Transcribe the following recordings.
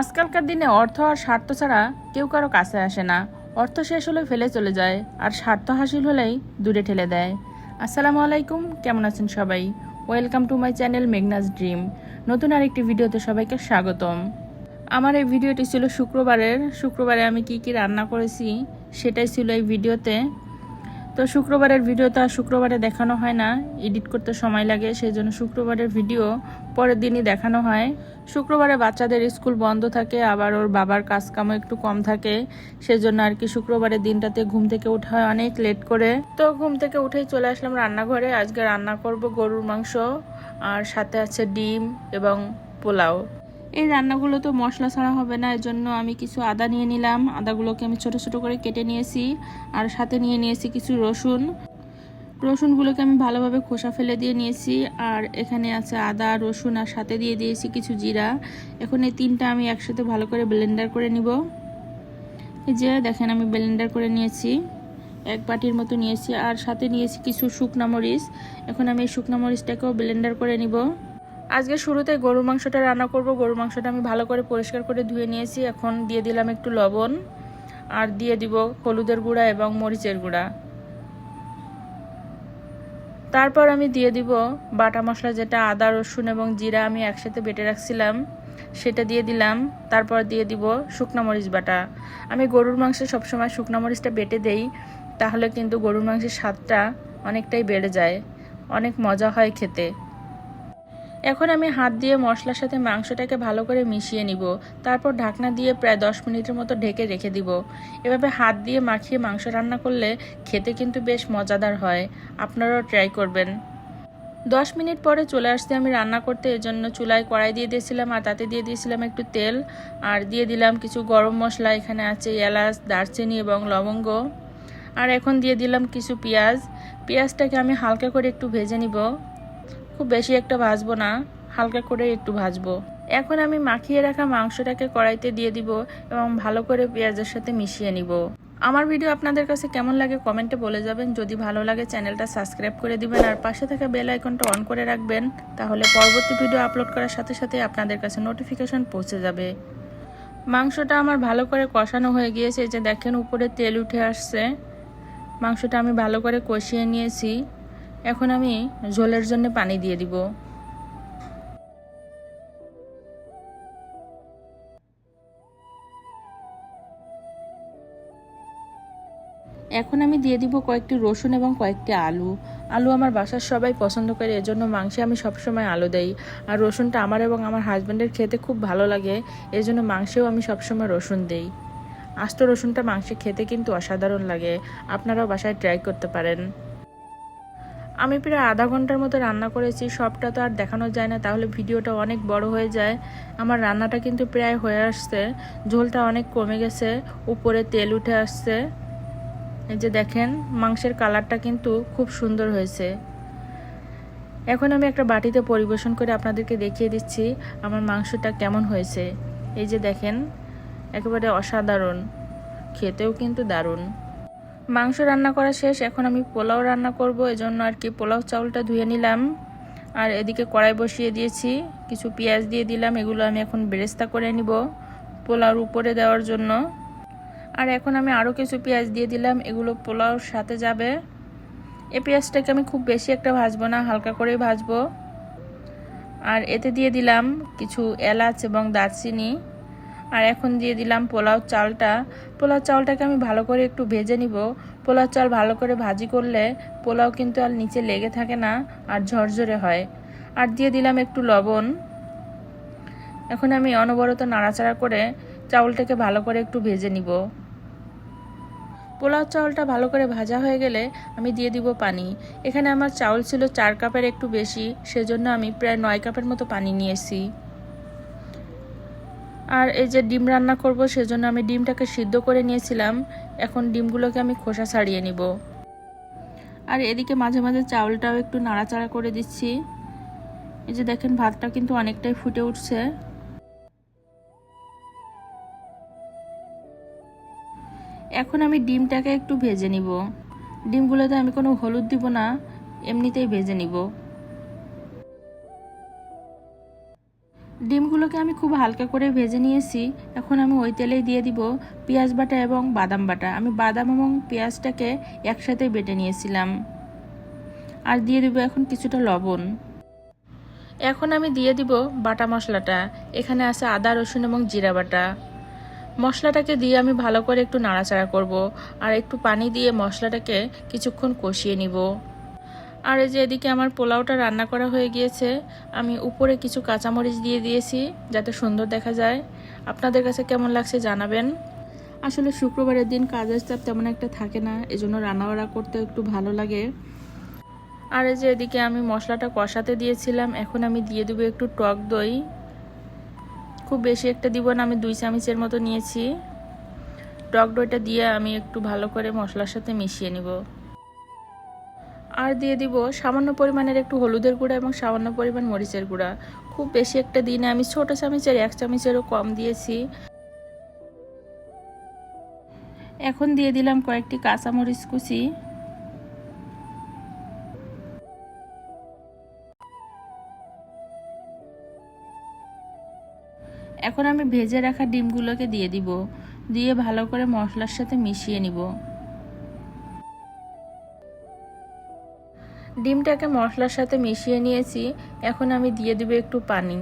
আজকালকার দিনে অর্থ আর স্বার্থ ছাড়া কেউ কারও কাছে আসে না। অর্থ শেষ হলে ফেলে চলে যায়, আর স্বার্থ হাসিল হলেই দূরে ঠেলে দেয়। আসসালামু আলাইকুম, কেমন আছেন সবাই? Welcome to my channel Meghna's dream নতুন আরেকটি ভিডিওতে সবাইকে স্বাগতম। আমার এই ভিডিওটি ছিল শুক্রবারের। শুক্রবারে আমি কি কি রান্না করেছি, সেটাই ছিল এই ভিডিওতে। তো শুক্রবারের ভিডিও তো আর শুক্রবারে দেখানো হয় না এডিট করতে সময় লাগে সেই জন্য শুক্রবারের ভিডিও পরের দিনই দেখানো হয়। শুক্রবারে বাচ্চাদের স্কুল বন্ধ থাকে, আবার ওর বাবার কাজকামও একটু কম থাকে, সেজন্য আর কি শুক্রবারের দিনটাতে ঘুম থেকে উঠা হয় অনেক লেট করে। তো ঘুম থেকে উঠেই চলে আসলাম রান্নাঘরে, আজকে রান্না করব গরুর মাংস, আর সাথে আছে ডিম এবং পোলাও। এই রান্নাগুলো তো মশলা ছাড়া হবে না এর জন্য আমি কিছু আদা নিয়ে নিলাম। আদাগুলোকে আমি ছোট ছোট করে কেটে নিয়েছি আর সাথে নিয়ে নিয়েছি কিছু রসুন। রসুনগুলোকে আমি ভালোভাবে খোসা ফেলে দিয়ে নিয়েছি আর এখানে আছে আদা, রসুন আর সাথে দিয়ে দিয়েছি কিছু জিরা। এখন এই তিনটা আমি একসাথে ভালো করে ব্লেন্ডার করে নিব। এই যে দেখেন আমি ব্লেন্ডার করে নিয়েছি। এক বাটির মতো নিয়েছি আর সাথে নিয়েছি কিছু শুকনা মরিচ। এখন আমি এই শুকনা মরিচটাকেও ব্লেন্ডার করে নিব। আজকে শুরুতে গরুর মাংসটা রান্না করব। গরুর মাংসটা আমি ভালো করে পরিষ্কার করে ধুয়ে নিয়েছি। এখন দিয়ে দিলাম একটু লবণ। আর দিয়ে দিব হলুদের গুঁড়া এবং মরিচের গুঁড়া। তারপর আমি দিয়ে দিব বাটা মশলা, যেটা আদা, রসুন এবং জিরা আমি একসাথে বেটে রাখছিলাম, সেটা দিয়ে দিলাম। তারপর দিয়ে দিব শুকনো মরিচ বাটা। আমি গরুর মাংসে সবসময় শুকনো মরিচটা বেটে দেই, তাহলে কিন্তু গরুর মাংসের স্বাদটা অনেকটাই বেড়ে যায়। অনেক মজা হয় খেতে। এখন আমি হাত দিয়ে মশলার সাথে মাংসটাকে ভালো করে মিশিয়ে নিব। তারপর ঢাকনা দিয়ে প্রায় দশ মিনিটের মতো ঢেকে রেখে দিব। এভাবে হাত দিয়ে মাখিয়ে মাংস রান্না করলে খেতে কিন্তু বেশ মজাদার হয়। আপনারাও ট্রাই করবেন। দশ মিনিট পরে চলে আসতে আমি রান্না করতে এজন্য চুলায় কড়াই দিয়ে দিয়েছিলাম আর তাতে দিয়ে দিয়েছিলাম একটু তেল। আর দিয়ে দিলাম কিছু গরম মশলা, এখানে আছে এলাচ, দারচিনি এবং লবঙ্গ। আর এখন দিয়ে দিলাম কিছু পেঁয়াজ। পেঁয়াজটাকে আমি হালকা করে একটু ভেজে নিব। খুব বেশি একটা ভাজবো না, হালকা করে একটু ভাজবো। এখন আমি মাখিয়ে রাখা মাংসটাকে কড়াইতে দিয়ে দিব এবং ভালো করে পেঁয়াজের সাথে মিশিয়ে নিব। আমার ভিডিও আপনাদের কাছে কেমন লাগে কমেন্টে বলে যাবেন। যদি ভালো লাগে, চ্যানেলটা সাবস্ক্রাইব করে দিবেন আর পাশে থাকা বেল আইকনটা অন করে রাখবেন, তাহলে পরবর্তী ভিডিও আপলোড করার সাথে সাথে আপনাদের কাছে নোটিফিকেশন পৌঁছে যাবে। মাংসটা আমার ভালো করে কষানো হয়ে গিয়েছে। যে দেখেন, উপরে তেল উঠে আসছে। মাংসটা আমি ভালো করে কষিয়ে নিয়েছি। এখন আমি ঝোলের জন্য পানি দিয়ে দিব। এখন আমি দিয়ে দিব কয়েকটি রসুন এবং কয়েকটি আলু। আলু আমার বাসার সবাই পছন্দ করে, এজন্য মাংসে আমি সবসময় আলু দেই। আর রসুনটা আমার এবং আমার হাজব্যান্ডের খেতে খুব ভালো লাগে, এজন্য মাংসেও আমি সবসময় রসুন দেই। আস্ত রসুনটা মাংসে খেতে কিন্তু অসাধারণ লাগে, আপনারাও বাসায় ট্রাই করতে পারেন। আমি প্রায় আধা ঘণ্টার মতো রান্না করেছি, সবটা তো আর দেখানো যায় না, তাহলে ভিডিওটা অনেক বড় হয়ে যায়। আমার রান্নাটা কিন্তু প্রায় হয়ে আসছে, ঝোলটা অনেক কমে গেছে, উপরে তেল উঠে আসছে। এই যে দেখেন, মাংসের কালারটা কিন্তু খুব সুন্দর হয়েছে। এখন আমি একটা বাটিতে পরিবেশন করে আপনাদেরকে দেখিয়ে দিচ্ছি আমার মাংসটা কেমন হয়েছে। এই যে দেখেন, একেবারে অসাধারণ, খেতেও কিন্তু দারুণ। মাংস রান্না করা শেষ, এখন আমি পোলাও রান্না করব, এজন্য আর কি পোলাও চাউলটা ধুয়ে নিলাম। আর এদিকে কড়াই বসিয়ে দিয়েছি, কিছু পেঁয়াজ দিয়ে দিলাম, এগুলো আমি এখন বেরেস্তা করে নিব পোলাওর উপরে দেওয়ার জন্য। আর এখন আমি আরও কিছু পেঁয়াজ দিয়ে দিলাম, এগুলো পোলাওর সাথে যাবে। এ পেঁয়াজটাকে আমি খুব বেশি একটা ভাজবো না, হালকা করেই ভাজবো। আর এতে দিয়ে দিলাম কিছু এলাচ এবং দারচিনি। আর এখন দিয়ে দিলাম পোলাও চালটা। পোলাও চালটাকে আমি ভালো করে একটু ভেজে নিব। পোলাও চাল ভালো করে ভাজি করলে পোলাও কিন্তু আর নিচে লেগে থাকে না আর ঝরঝরে হয়। আর দিয়ে দিলাম একটু লবণ। এখন আমি অনবরত নাড়াচাড়া করে চাউলটাকে ভালো করে একটু ভেজে নিব। পোলাও চাউলটা ভালো করে ভাজা হয়ে গেলে আমি দিয়ে দিব পানি। এখানে আমার চাউল ছিল চার কাপের একটু বেশি, সেজন্য আমি প্রায় নয় কাপের মতো পানি নিয়েছি। আর এই যে ডিম রান্না করব সেজন্য আমি ডিমটাকে সিদ্ধ করে নিয়েছিলাম। এখন ডিমগুলোকে আমি খোসা ছাড়িয়ে নিব। আর এদিকে মাঝে মাঝে চাউলটাও একটু নাড়াচাড়া করে দিচ্ছি। এই যে দেখেন, ভাতটা কিন্তু অনেকটাই ফুটে উঠছে। এখন আমি ডিমটাকে একটু ভেজে নিব। ডিমগুলোতে আমি কোনো হলুদ দিব না, এমনিতেই ভেজে নিব। ডিমগুলোকে আমি খুব হালকা করে ভেজে নিয়েছি। এখন আমি ওই তেলেই দিয়ে দিব পেঁয়াজ বাটা এবং বাদাম বাটা। আমি বাদাম এবং পেঁয়াজটাকে একসাথে বেটে নিয়েছিলাম। আর দিয়ে দিব এখন কিছুটা লবণ। এখন আমি দিয়ে দিব বাটা মশলাটা। এখানে আছে আদা, রসুন এবং জিরা বাটা। মশলাটাকে দিয়ে আমি ভালো করে একটু নাড়াচাড়া করব আর একটু পানি দিয়ে মশলাটাকে কিছুক্ষণ কষিয়ে নিব। আর এই যে এদিকে আমার পোলাওটা রান্না করা হয়ে গিয়েছে, আমি উপরে কিছু কাঁচামরিচ দিয়ে দিয়েছি যাতে সুন্দর দেখা যায়। আপনাদের কাছে কেমন লাগছে জানাবেন। আসলে শুক্রবারের দিন কাজের চাপ তেমন একটা থাকে না, এজন্য রান্নাবাড়া করতে একটু ভালো লাগে। আর এই যে এদিকে আমি মশলাটা কষাতে দিয়েছিলাম, এখন আমি দিয়ে দেবো একটু টক দই। খুব বেশি একটা দিব না, আমি দুই চামচের মতো নিয়েছি। টক দইটা দিয়ে আমি একটু ভালো করে মশলার সাথে মিশিয়ে নিব। আর দিয়ে দিব সামান্য পরিমাণের একটু হলুদের গুঁড়া এবং সামান্য পরিমাণ মরিচের গুঁড়া। খুব বেশি একটা দিনে আমি ছোট চামচের, এক চামচেরও কম দিয়েছি। এখন দিয়ে দিলাম কয়েকটি কাঁচামরিচ কুচি। এখন আমি ভেজে রাখা ডিমগুলোকে দিয়ে দিব। দিয়ে ভালো করে মশলার সাথে মিশিয়ে নিব। ডিমটাকে মশলার সাথে মিশিয়ে নিয়েছি। এখন আমি দিয়ে দিব একটু পানি।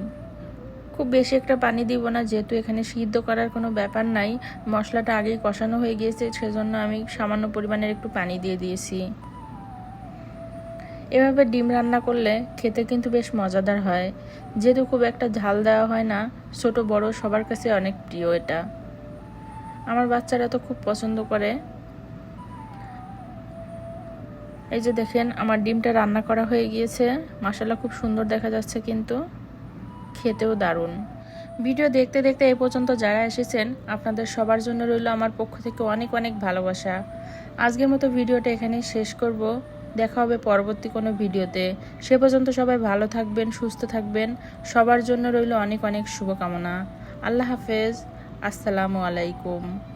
খুব বেশি একটা পানি দিব না, যেহেতু এখানে সিদ্ধ করার কোনো ব্যাপার নাই। মশলাটা আগেই কষানো হয়ে গিয়েছে, সেজন্য আমি সামান্য পরিমাণের একটু পানি দিয়ে দিয়েছি। এভাবে ডিম রান্না করলে খেতে কিন্তু বেশ মজাদার হয়। যেহেতু খুব একটা ঝাল দেওয়া হয় না, ছোট বড় সবার কাছে অনেক প্রিয় এটা। আমার বাচ্চারা তো খুব পছন্দ করে। এই যে দেখেন, আমার ডিমটা রান্না করা হয়ে গিয়েছে। মশালা খুব সুন্দর দেখা যাচ্ছে কিন্তু। খেতেও দারুণ। ভিডিও দেখতে দেখতে এই পর্যন্ত যারা এসেছেন, আপনাদের সবার জন্য রইল আমার পক্ষ থেকে অনেক অনেক ভালোবাসা। আজকের মতো ভিডিওটা এখানেই শেষ করব। দেখা হবে পরবর্তী কোনো ভিডিওতে। সে পর্যন্ত সবাই ভালো থাকবেন, সুস্থ থাকবেন। সবার জন্য রইল অনেক অনেক শুভকামনা। আল্লাহ হাফেজ। আসসালামু আলাইকুম।